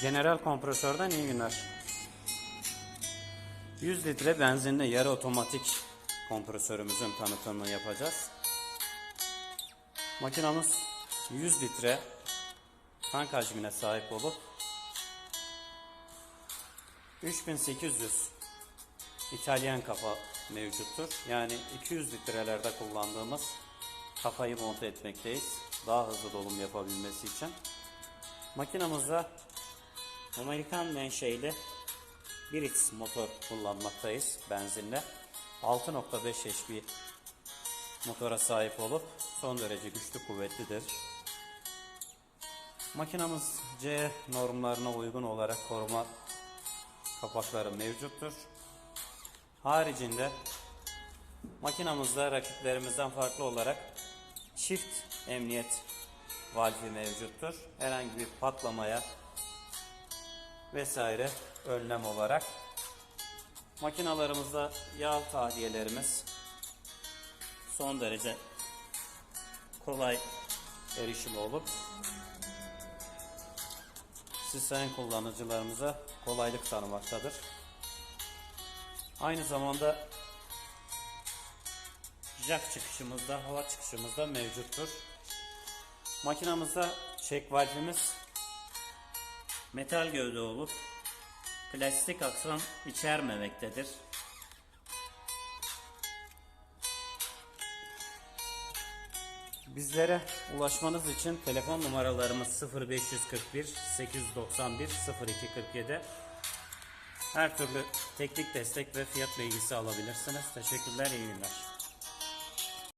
General kompresörden iyi günler. 100 litre benzinli yarı otomatik kompresörümüzün tanıtımını yapacağız. Makinamız 100 litre tank hacmine sahip olup 3800 İtalyan kafa mevcuttur. Yani 200 litrelerde kullandığımız kafayı monte etmekteyiz. Daha hızlı dolum yapabilmesi için. Makinamızda Amerikan menşeili 1X motor kullanmaktayız benzinle. 6.5 HP motora sahip olup son derece güçlü kuvvetlidir. Makinamız C normlarına uygun olarak koruma kapakları mevcuttur. Haricinde makinamızda rakiplerimizden farklı olarak çift emniyet valfi mevcuttur. Herhangi bir patlamaya vesaire önlem olarak. Makinalarımızda yağ tahliyelerimiz son derece kolay erişim olup sayın kullanıcılarımıza kolaylık tanımaktadır. Aynı zamanda jack çıkışımızda, hava çıkışımızda mevcuttur. Makinamızda çek valfimiz metal gövde olup plastik aksam içermemektedir. Bizlere ulaşmanız için telefon numaralarımız 0541 891 0247 her türlü teknik destek ve fiyat bilgisi alabilirsiniz. Teşekkürler, iyi günler.